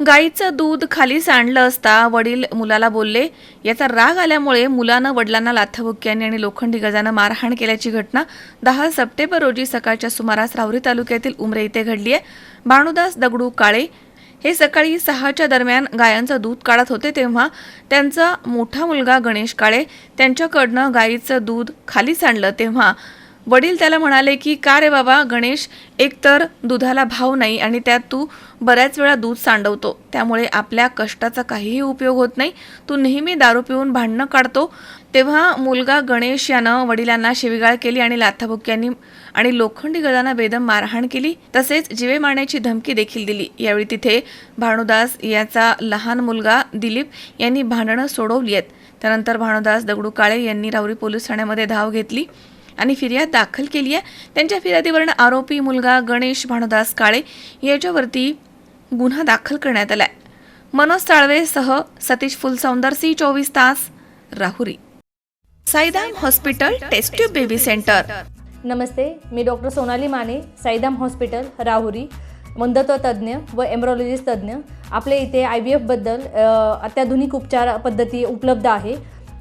गाईचं दूध खाली सांडलं असता वडील मुलाला बोलले याचा राग आल्यामुळे मुलानं वडिलांना लाथाबुक्क्यांनी आणि लोखंडी गजानं मारहाण केल्याची घटना दहा सप्टेंबर रोजी सकाळच्या सुमारास राहुरी तालुक्यातील उमरे इथे घडली आहे. भानुदास दगडू काळे हे सकाळी सहाच्या दरम्यान गायांचं दूध काढत होते तेव्हा त्यांचा मोठा मुलगा गणेश काळे त्यांच्याकडनं गाईचं दूध खाली सांडलं तेव्हा वडील त्याला म्हणाले की का रे बाबा गणेश एकतर दुधाला भाव नाही आणि त्यात तू बऱ्याच वेळा दूध सांडवतो. त्यामुळे आपल्या कष्टाचा काहीही उपयोग होत नाही. तू नेहमी दारू पिऊन भांडणं काढतो. तेव्हा मुलगा गणेश यानं वडिलांना शिविगाळ केली आणि लाथाबुक्यांनी आणि लोखंडी गजांना बेदम मारहाण केली. तसेच जिवे मारण्याची धमकी देखील दिली. यावेळी तिथे भानुदास याचा लहान मुलगा दिलीप यांनी भांडणं सोडवली आहेत. त्यानंतर भानुदास दगडू काळे यांनी राहुरी पोलीस ठाण्यामध्ये धाव घेतली. आणि फिर्याद दाखल केली आहे. त्यांच्या फिर्यादीवरून आरोपी मुलगा गणेश भानुदास काळे याच्यावरती गुन्हा दाखल करण्यात आलाय. मनोज साळवेसह सतीश फुलसौंदर सी चोवीस तास Rahuri. Saidam hospital test tube baby centre. नमस्ते मी डॉक्टर सोनाली माने साईदाम हॉस्पिटल राहुरी. मंदत्व तज्ज्ञ व एम्ब्रॉलॉजिस्ट तज्ज्ञ. आपल्या इथे आय बी एफबद्दल अत्याधुनिक उपचार पद्धती उपलब्ध आहे.